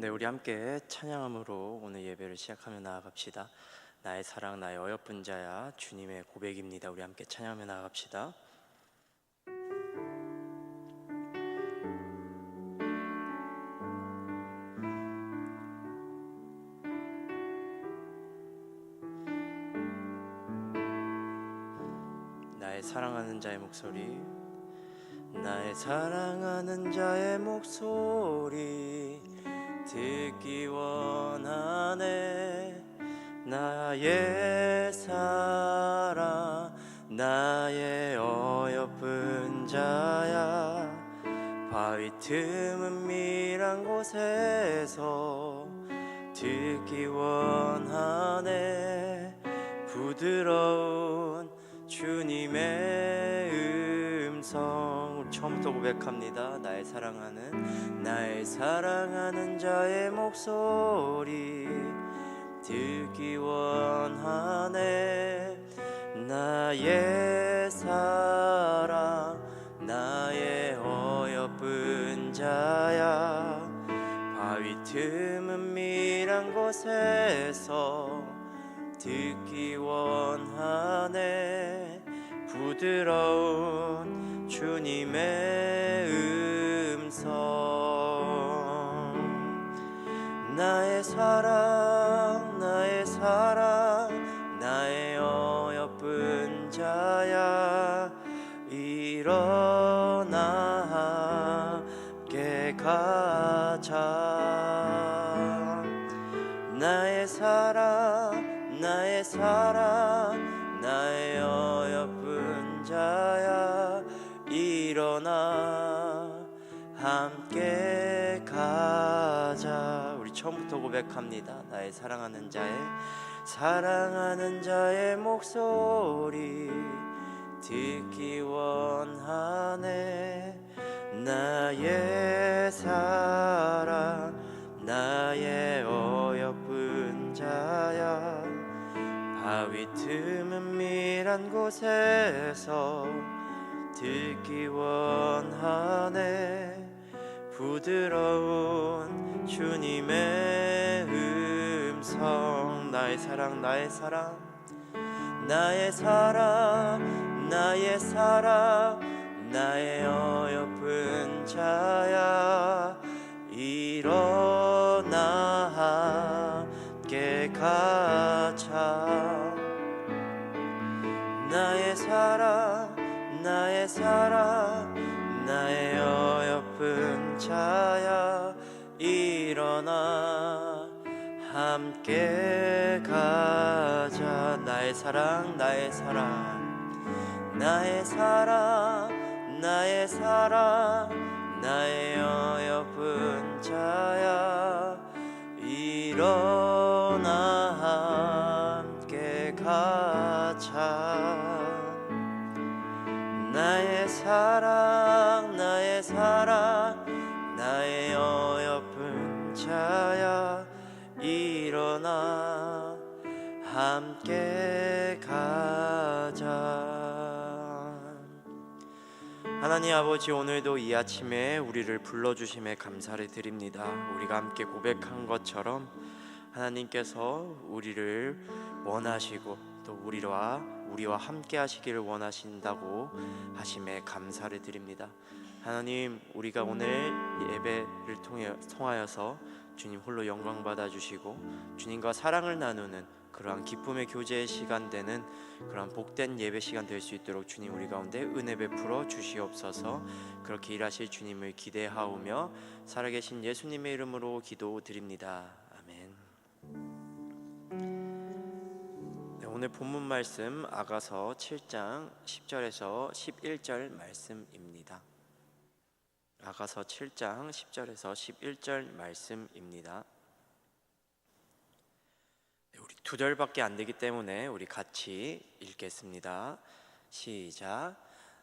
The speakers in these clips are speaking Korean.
네, 우리 함께 찬양함으로 오늘 예배를 시작하며 나아갑시다. 나의 사랑, 나의 어여쁜 자야, 주님의 고백입니다. 우리 함께 찬양하며 나아갑시다. 나의 사랑하는 자의 목소리 나의 사랑하는 자의 목소리 듣기 원하네. 나의 사랑 나의 어여쁜 자야. 바위 틈은 밀한 곳에서 듣기 원하네. 부드러운 주님의 음성 처음부터 고백합니다. 나의 사랑하는 나의 사랑하는 자의 목소리 듣기 원하네. 나의 사랑 나의 어여쁜 자야. 바위 틈은 밀한 곳에서 듣기 원하네. 부드러운 주님의 음성. 나의 사랑 고백합니다. 나의 사랑하는 자의 사랑하는 자의 목소리 듣기 원하네. 나의 사랑 나의 어여쁜 자야. 바위 틈은 밀한 곳에서 듣기 원하네. 부드러운 주님의 음성 나의 사랑 나의 사랑 나의 사랑 나의 사랑 나의 어여쁜 자야 일어나 함께 가자. 나의 사랑 나의 사랑 나의 어여쁜 자야 함께 가자. 나의 사랑 나의 사랑. 나의 사랑 나의 사랑. 나의 어여쁜 자야. 일어나 함께 가자. 나의 사랑 하나님 아버지 오늘도 이 아침에 우리를 불러 주심에 감사를 드립니다 우리가 함께 고백한 것처럼 하나님께서 우리를 원하시고 또 우리와 우리와 함께 하시기를 원하신다고 하심에 감사를 드립니다. 하나님, 우리가 오늘 예배를 통해 통하여서 주님 홀로 영광 받아 주시고 주님과 사랑을 나누는 그러한 기쁨의 교제의 시간 되는 그러한 복된 예배 시간 될 수 있도록 주님 우리 가운데 은혜 베풀어 주시옵소서. 그렇게 일하실 주님을 기대하오며 살아계신 예수님의 이름으로 기도드립니다. 아멘. 네, 오늘 본문 말씀 아가서 7장 10절에서 11절 말씀입니다. 아가서 7장 10절에서 11절 말씀입니다. 두 절밖에 안 되기 때문에 우리 같이 읽겠습니다. 시작.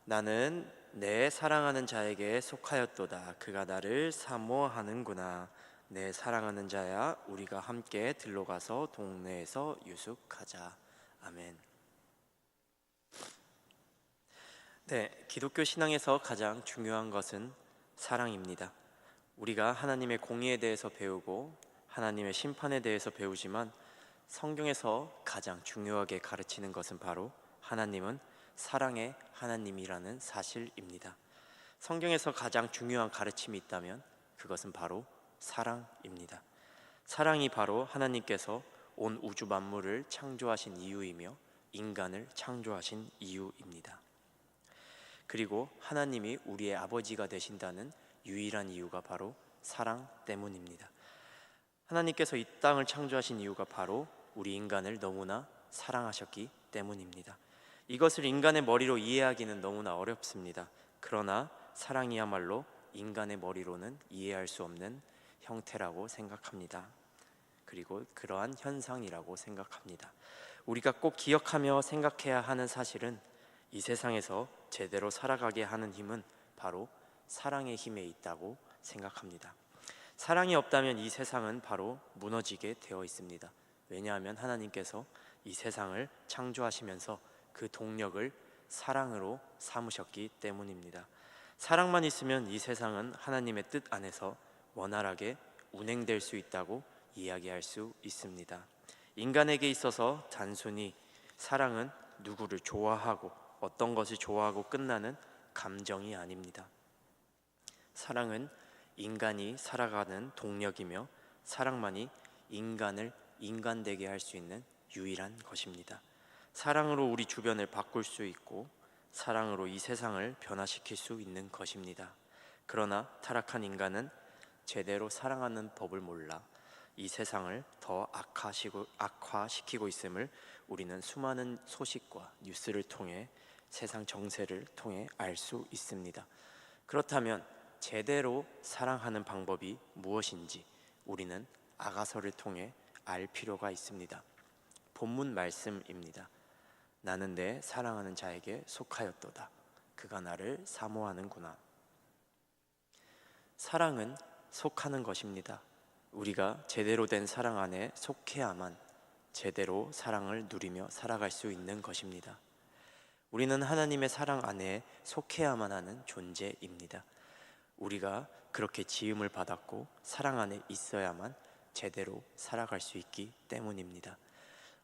나는 내 사랑하는 자에게 속하였도다. 그가 나를 사모하는구나. 내 사랑하는 자야, 우리가 함께 들러 가서 동네에서 유숙하자. 아멘. 네, 기독교 신앙에서 가장 중요한 것은 사랑입니다. 우리가 하나님의 공의에 대해서 배우고 하나님의 심판에 대해서 배우지만 성경에서 가장 중요하게 가르치는 것은 바로 하나님은 사랑의 하나님이라는 사실입니다. 성경에서 가장 중요한 가르침이 있다면 그것은 바로 사랑입니다. 사랑이 바로 하나님께서 온 우주 만물을 창조하신 이유이며 인간을 창조하신 이유입니다. 그리고 하나님이 우리의 아버지가 되신다는 유일한 이유가 바로 사랑 때문입니다. 하나님께서 이 땅을 창조하신 이유가 바로 우리 인간을 너무나 사랑하셨기 때문입니다. 이것을 인간의 머리로 이해하기는 너무나 어렵습니다. 그러나 사랑이야말로 인간의 머리로는 이해할 수 없는 형태라고 생각합니다. 그리고 그러한 현상이라고 생각합니다. 우리가 꼭 기억하며 생각해야 하는 사실은 이 세상에서 제대로 살아가게 하는 힘은 바로 사랑의 힘에 있다고 생각합니다. 사랑이 없다면 이 세상은 바로 무너지게 되어 있습니다. 왜냐하면 하나님께서 이 세상을 창조하시면서 그 동력을 사랑으로 삼으셨기 때문입니다. 사랑만 있으면 이 세상은 하나님의 뜻 안에서 원활하게 운행될 수 있다고 이야기할 수 있습니다. 인간에게 있어서 단순히 사랑은 누구를 좋아하고 어떤 것을 좋아하고 끝나는 감정이 아닙니다. 사랑은 인간이 살아가는 동력이며 사랑만이 인간을 인간되게 할 수 있는 유일한 것입니다. 사랑으로 우리 주변을 바꿀 수 있고 사랑으로 이 세상을 변화시킬 수 있는 것입니다. 그러나 타락한 인간은 제대로 사랑하는 법을 몰라 이 세상을 더 악화시고, 악화시키고 있음을 우리는 수많은 소식과 뉴스를 통해 세상 정세를 통해 알 수 있습니다. 그렇다면 제대로 사랑하는 방법이 무엇인지 우리는 아가서를 통해 알 필요가 있습니다. 본문 말씀입니다. 나는 내 사랑하는 자에게 속하였도다. 그가 나를 사모하는구나. 사랑은 속하는 것입니다. 우리가 제대로 된 사랑 안에 속해야만 제대로 사랑을 누리며 살아갈 수 있는 것입니다. 우리는 하나님의 사랑 안에 속해야만 하는 존재입니다. 우리가 그렇게 지음을 받았고 사랑 안에 있어야만 제대로 살아갈 수 있기 때문입니다.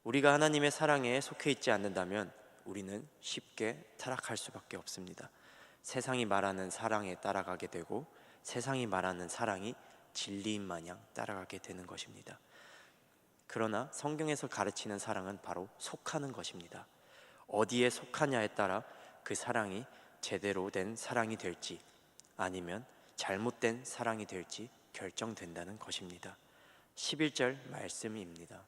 우리가 하나님의 사랑에 속해 있지 않는다면 우리는 쉽게 타락할 수밖에 없습니다. 세상이 말하는 사랑에 따라가게 되고 세상이 말하는 사랑이 진리인 마냥 따라가게 되는 것입니다. 그러나 성경에서 가르치는 사랑은 바로 속하는 것입니다. 어디에 속하냐에 따라 그 사랑이 제대로 된 사랑이 될지 아니면 잘못된 사랑이 될지 결정된다는 것입니다. 11절 말씀입니다.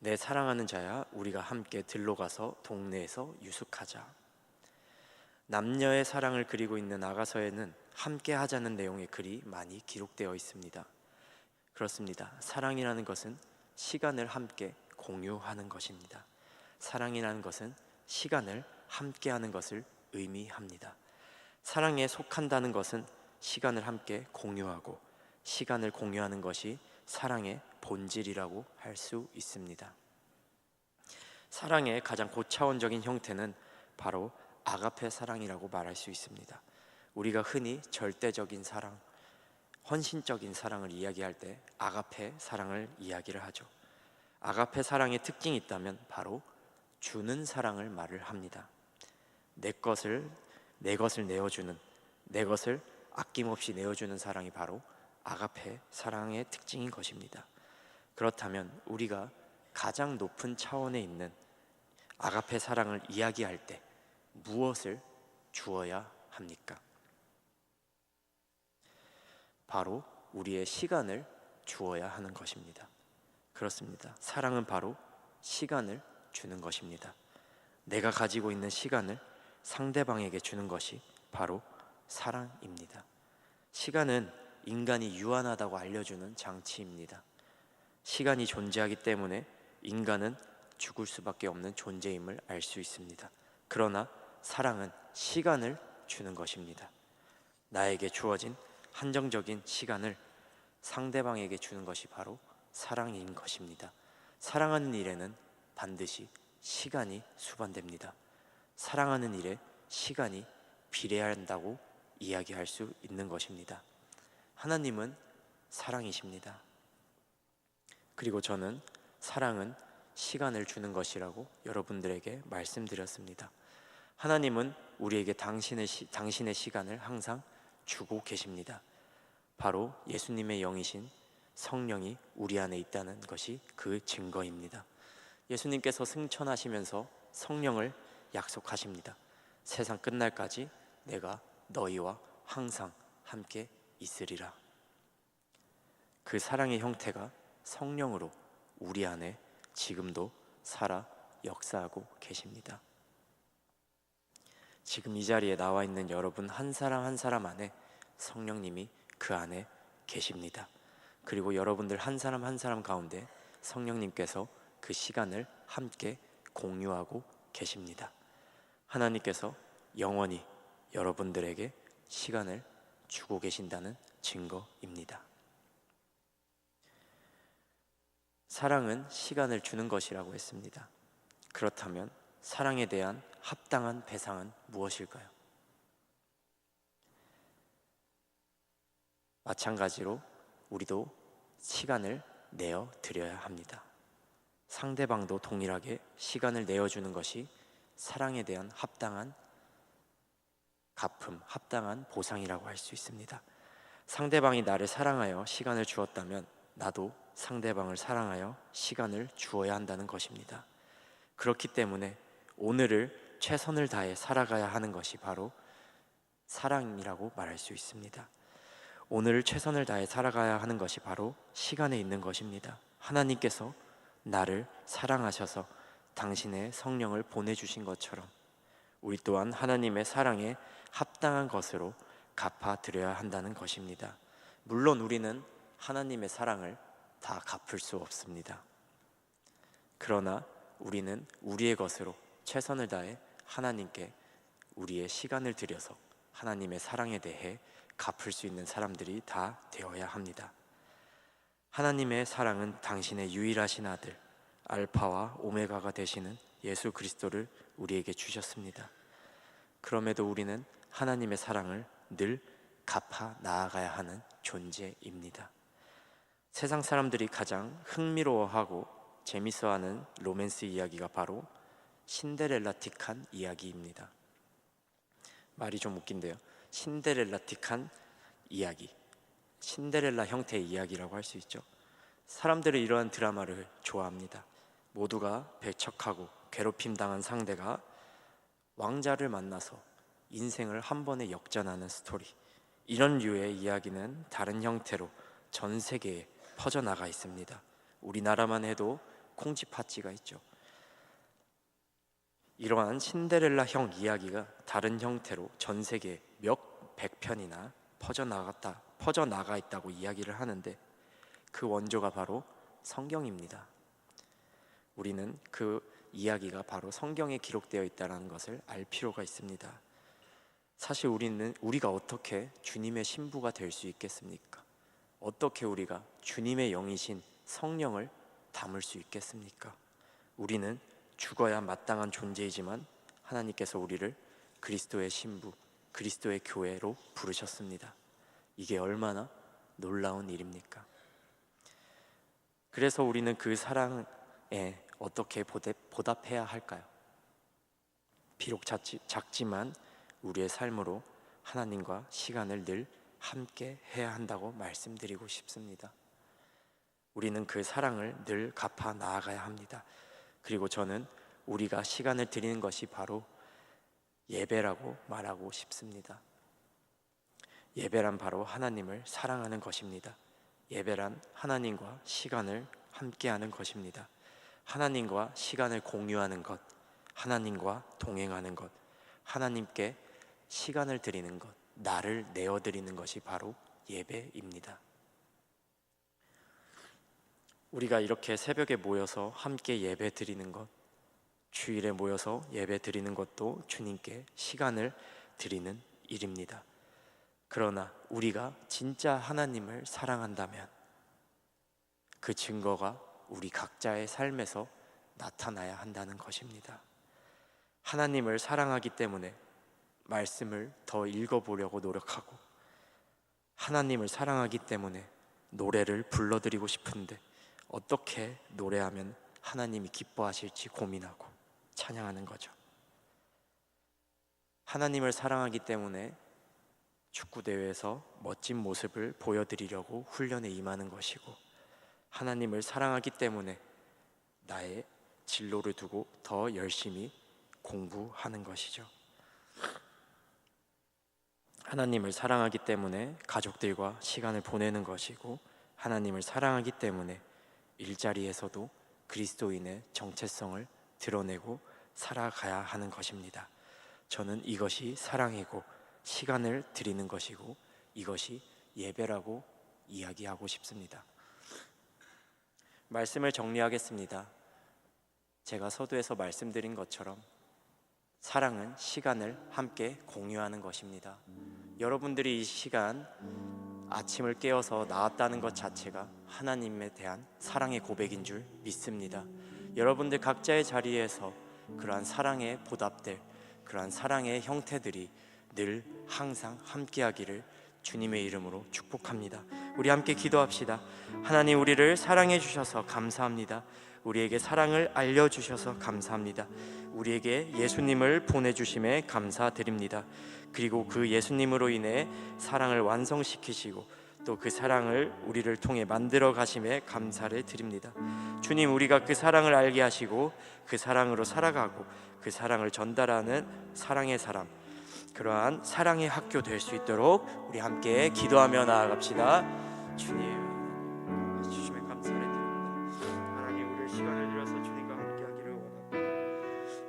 내 사랑하는 자야 우리가 함께 들로 가서 동네에서 유숙하자. 남녀의 사랑을 그리고 있는 아가서에는 함께 하자는 내용의 글이 많이 기록되어 있습니다. 그렇습니다. 사랑이라는 것은 시간을 함께 공유하는 것입니다. 사랑이라는 것은 시간을 함께 하는 것을 의미합니다. 사랑에 속한다는 것은 시간을 함께 공유하고 시간을 공유하는 것이 사랑의 본질이라고 할 수 있습니다. 사랑의 가장 고차원적인 형태는 바로 아가페 사랑이라고 말할 수 있습니다. 우리가 흔히 절대적인 사랑, 헌신적인 사랑을 이야기할 때 아가페 사랑을 이야기를 하죠. 아가페 사랑의 특징이 있다면 바로 주는 사랑을 말을 합니다. 내 것을 내 것을 내어주는 내 것을 아낌없이 내어주는 사랑이 바로 아가페 사랑의 특징인 것입니다. 그렇다면 우리가 가장 높은 차원에 있는 아가페 사랑을 이야기할 때 무엇을 주어야 합니까? 바로 우리의 시간을 주어야 하는 것입니다. 그렇습니다. 사랑은 바로 시간을 주는 것입니다. 내가 가지고 있는 시간을 상대방에게 주는 것이 바로 사랑입니다. 시간은 인간이 유한하다고 알려주는 장치입니다. 시간이 존재하기 때문에 인간은 죽을 수밖에 없는 존재임을 알 수 있습니다. 그러나 사랑은 시간을 주는 것입니다. 나에게 주어진 한정적인 시간을 상대방에게 주는 것이 바로 사랑인 것입니다. 사랑하는 일에는 반드시 시간이 수반됩니다. 사랑하는 일에 시간이 비례한다고 이야기할 수 있는 것입니다. 하나님은 사랑이십니다. 그리고 저는 사랑은 시간을 주는 것이라고 여러분들에게 말씀드렸습니다. 하나님은 우리에게 당신의, 시, 당신의 시간을 항상 주고 계십니다. 바로 예수님의 영이신 성령이 우리 안에 있다는 것이 그 증거입니다. 예수님께서 승천하시면서 성령을 약속하십니다. 세상 끝날까지 내가 너희와 항상 함께 있으리라. 그 사랑의 형태가 성령으로 우리 안에 지금도 살아 역사하고 계십니다. 지금 이 자리에 나와 있는 여러분 한 사람 한 사람 안에 성령님이 그 안에 계십니다. 그리고 여러분들 한 사람 한 사람 가운데 성령님께서 그 시간을 함께 공유하고 계십니다. 하나님께서 영원히 여러분들에게 시간을 주고 계신다는 증거입니다. 사랑은 시간을 주는 것이라고 했습니다. 그렇다면 사랑에 대한 합당한 배상은 무엇일까요? 마찬가지로 우리도 시간을 내어 드려야 합니다. 상대방도 동일하게 시간을 내어주는 것이 사랑에 대한 합당한 갚음, 합당한 보상이라고 할 수 있습니다. 상대방이 나를 사랑하여 시간을 주었다면 나도 상대방을 사랑하여 시간을 주어야 한다는 것입니다. 그렇기 때문에 오늘을 최선을 다해 살아가야 하는 것이 바로 사랑이라고 말할 수 있습니다. 오늘을 최선을 다해 살아가야 하는 것이 바로 시간에 있는 것입니다. 하나님께서 나를 사랑하셔서 당신의 성령을 보내주신 것처럼 우리 또한 하나님의 사랑에 합당한 것으로 갚아드려야 한다는 것입니다. 물론 우리는 하나님의 사랑을 다 갚을 수 없습니다. 그러나 우리는 우리의 것으로 최선을 다해 하나님께 우리의 시간을 들여서 하나님의 사랑에 대해 갚을 수 있는 사람들이 다 되어야 합니다. 하나님의 사랑은 당신의 유일하신 아들 알파와 오메가가 되시는 예수 그리스도를 우리에게 주셨습니다. 그럼에도 우리는 하나님의 사랑을 늘 갚아 나아가야 하는 존재입니다. 세상 사람들이 가장 흥미로워하고 재밌어하는 로맨스 이야기가 바로 신데렐라틱한 이야기입니다. 말이 좀 웃긴데요. 신데렐라틱한 이야기, 신데렐라 형태의 이야기라고 할 수 있죠. 사람들은 이러한 드라마를 좋아합니다. 모두가 배척하고 괴롭힘 당한 상대가 왕자를 만나서 인생을 한 번에 역전하는 스토리. 이런 류의 이야기는 다른 형태로 전 세계에 퍼져나가 있습니다. 우리나라만 해도 콩쥐팥쥐가 있죠. 이러한 신데렐라형 이야기가 다른 형태로 전 세계 몇 백 편이나 퍼져나갔다 퍼져 나가 있다고 이야기를 하는데 그 원조가 바로 성경입니다. 우리는 그 이야기가 바로 성경에 기록되어 있다는 것을 알 필요가 있습니다. 사실 우리는 우리가 어떻게 주님의 신부가 될 수 있겠습니까? 어떻게 우리가 주님의 영이신 성령을 담을 수 있겠습니까? 우리는 죽어야 마땅한 존재이지만 하나님께서 우리를 그리스도의 신부, 그리스도의 교회로 부르셨습니다. 이게 얼마나 놀라운 일입니까? 그래서 우리는 그 사랑에 어떻게 보답해야 할까요? 비록 작지, 작지 만 우리의 삶으로 하나님과 시간을 늘 함께 해야 한다고 말씀드리고 싶습니다. 우리는 그 사랑을 늘 갚아 나아가야 합니다. 그리고 저는 우리가 시간을 드리는 것이 바로 예배라고 말하고 싶습니다. 예배란 바로 하나님을 사랑하는 것입니다. 예배란 하나님과 시간을 함께하는 것입니다. 하나님과 시간을 공유하는 것, 하나님과 동행하는 것, 하나님께 시간을 드리는 것, 나를 내어 드리는 것이 바로 예배입니다. 우리가 이렇게 새벽에 모여서 함께 예배 드리는 것, 주일에 모여서 예배 드리는 것도 주님께 시간을 드리는 일입니다. 그러나 우리가 진짜 하나님을 사랑한다면 그 증거가 우리 각자의 삶에서 나타나야 한다는 것입니다. 하나님을 사랑하기 때문에 말씀을 더 읽어보려고 노력하고 하나님을 사랑하기 때문에 노래를 불러드리고 싶은데 어떻게 노래하면 하나님이 기뻐하실지 고민하고 찬양하는 거죠. 하나님을 사랑하기 때문에 축구 대회에서 멋진 모습을 보여드리려고 훈련에 임하는 것이고 하나님을 사랑하기 때문에 나의 진로를 두고 더 열심히 공부하는 것이죠. 하나님을 사랑하기 때문에 가족들과 시간을 보내는 것이고 하나님을 사랑하기 때문에 일자리에서도 그리스도인의 정체성을 드러내고 살아가야 하는 것입니다. 저는 이것이 사랑이고 시간을 드리는 것이고 이것이 예배라고 이야기하고 싶습니다. 말씀을 정리하겠습니다. 제가 서두에서 말씀드린 것처럼 사랑은 시간을 함께 공유하는 것입니다. 여러분들이 이 시간 아침을 깨어서 나왔다는 것 자체가 하나님에 대한 사랑의 고백인 줄 믿습니다. 여러분들 각자의 자리에서 그러한 사랑의 보답될 그러한 사랑의 형태들이 늘 항상 함께하기를 주님의 이름으로 축복합니다. 우리 함께 기도합시다. 하나님 우리를 사랑해 주셔서 감사합니다. 우리에게 사랑을 알려 주셔서 감사합니다. 우리에게 예수님을 보내 주심에 감사드립니다. 그리고 그 예수님으로 인해 사랑을 완성시키시고 또 그 사랑을 우리를 통해 만들어 가심에 감사를 드립니다. 주님 우리가 그 사랑을 알게 하시고 그 사랑으로 살아가고 그 사랑을 전달하는 사랑의 사람 그러한 사랑의 학교 될 수 있도록 우리 함께 기도하며 나아갑시다. 주님.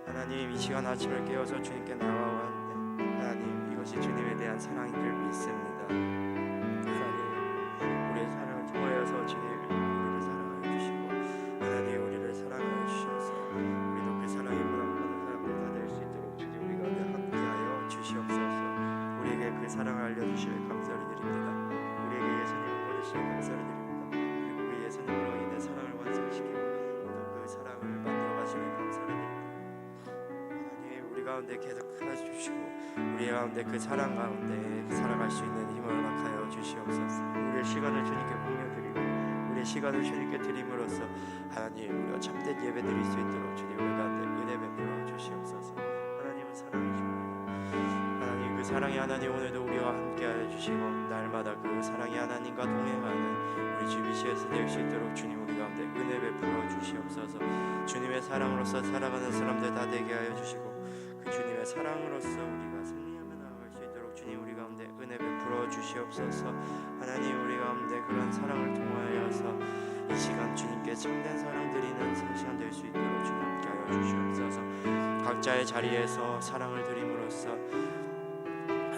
하나님 이 시간 아침을 깨워서 주님께 나와왔는데 하나님 이것이 주님에 대한 사랑인 줄 믿습니다. 하나님 우리의 사랑을 통하여서 주님 사랑을 알려주시에 감사를 드립니다. 우리에게 예수님을 보내주시에 감사를 드립니다. 그리고 그 예수님으로 인해 사랑을 완성시키고 또 그 사랑을 만들어 가시에 감사를 드립니다. 하나님 우리 가운데 계속 하주시고 우리 가운데 그 사랑 가운데 살아갈 수 있는 힘을 허락하여 주시옵소서. 우리의 시간을 주님께 공유드리고 우리의 시간을 주님께 드림으로써 하나님 우리가 참된 예배 드릴 수 있도록 주님 우리 가운데 은혜 베풀어 주시옵소서. 하나님은 그 사랑의 하나님 오늘도 우리와 함께하여 주시고 날마다 그 사랑의 하나님과 동행하는 우리 주비시에서 될 수 있도록 주님 우리 가운데 은혜 베풀어 주시옵소서. 주님의 사랑으로서 살아가는 사람들 다 되게 하여 주시고 그 주님의 사랑으로서 우리가 승리하며 나아갈 수 있도록 주님 우리 가운데 은혜 베풀어 주시옵소서. 하나님 우리 가운데 그런 사랑을 통하여서 이 시간 주님께 참된 사랑 드리는 시간 될 수 있도록 주님 함께하여 주시옵소서. 각자의 자리에서 사랑을 드림으로써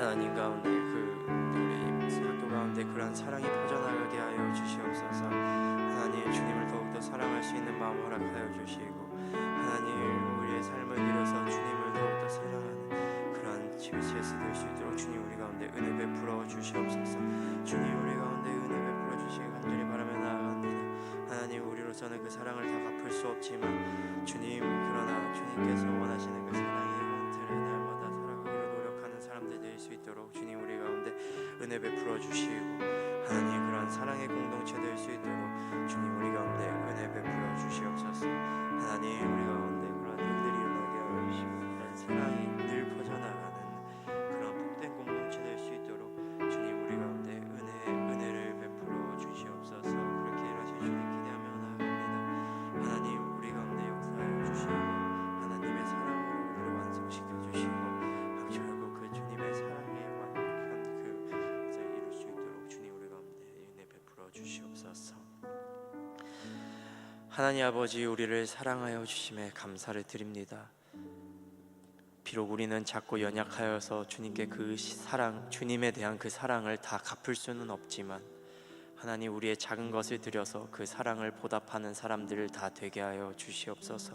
하나님 가운데 그 우리 학교 가운데 그러한 사랑이 퍼져나가게 하여 주시옵소서. 하나님 주님을 더욱더 사랑할 수 있는 마음 허락하여 주시고 하나님 우리의 삶을 빌어서 주님을 더욱더 사랑하는 그러한 GBCS 될수 있도록 주님 우리 가운데 은혜 베풀어 주시옵소서. 주님 우리 가운데 은혜 베풀어 주시기 간절히 바라며 나아갑니다. 하나님 우리로서는 그 사랑을 다 갚을 수 없지만 주님 그러나 주님께서 원하시는 그 사랑의 원틀을 날 수 있도록 주님 우리 가운데 은혜 베풀어 주시고 하나님 그러한 사랑의 공동체 될 수 있도록 주님 우리 가운데 은혜 베풀어 주시옵소서. 하나님 우리 가운데 그러한 일들이 일어나게 주시고 그런 사랑이 하나님 아버지 우리를 사랑하여 주심에 감사를 드립니다. 비록 우리는 작고 연약하여서 주님께 그 시- 사랑, 주님에 대한 그 사랑을 다 갚을 수는 없지만 하나님 우리의 작은 것을 들여서 그 사랑을 보답하는 사람들을 다 되게 하여 주시옵소서.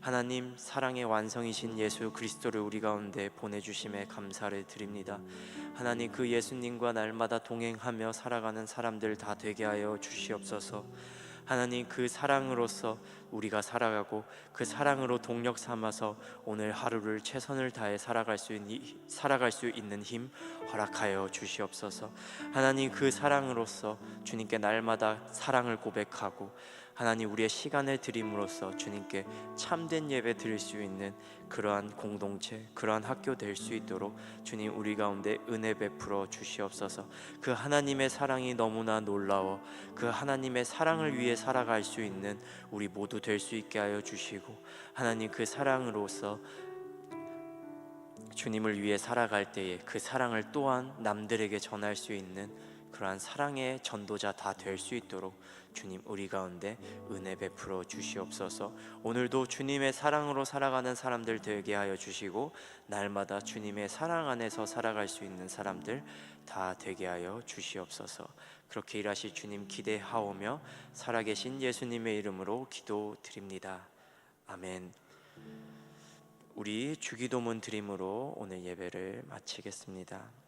하나님 사랑의 완성이신 예수 그리스도를 우리 가운데 보내주심에 감사를 드립니다. 하나님 그 예수님과 날마다 동행하며 살아가는 사람들 다 되게 하여 주시옵소서. 하나님 그 사랑으로서 우리가 살아가고 그 사랑으로 동력 삼아서 오늘 하루를 최선을 다해 살아갈 수 있는 살아갈 수 있는 힘 허락하여 주시옵소서. 하나님 그 사랑으로서 주님께 날마다 사랑을 고백하고 하나님 우리의 시간을 드림으로써 주님께 참된 예배 드릴 수 있는 그러한 공동체, 그러한 학교 될 수 있도록 주님 우리 가운데 은혜 베풀어 주시옵소서. 그 하나님의 사랑이 너무나 놀라워 그 하나님의 사랑을 위해 살아갈 수 있는 우리 모두 될 수 있게 하여 주시고 하나님 그 사랑으로서 주님을 위해 살아갈 때에 그 사랑을 또한 남들에게 전할 수 있는 그러한 사랑의 전도자 다 될 수 있도록 주님 우리 가운데 은혜 베풀어 주시옵소서. 오늘도 주님의 사랑으로 살아가는 사람들 되게 하여 주시고 날마다 주님의 사랑 안에서 살아갈 수 있는 사람들 다 되게 하여 주시옵소서. 그렇게 일하실 주님 기대하오며 살아계신 예수님의 이름으로 기도드립니다. 아멘. 우리 주기도문 드림으로 오늘 예배를 마치겠습니다.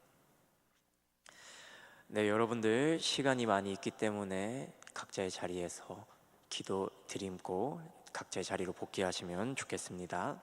네, 여러분들 시간이 많이 있기 때문에 각자의 자리에서 기도 드림고 각자의 자리로 복귀하시면 좋겠습니다.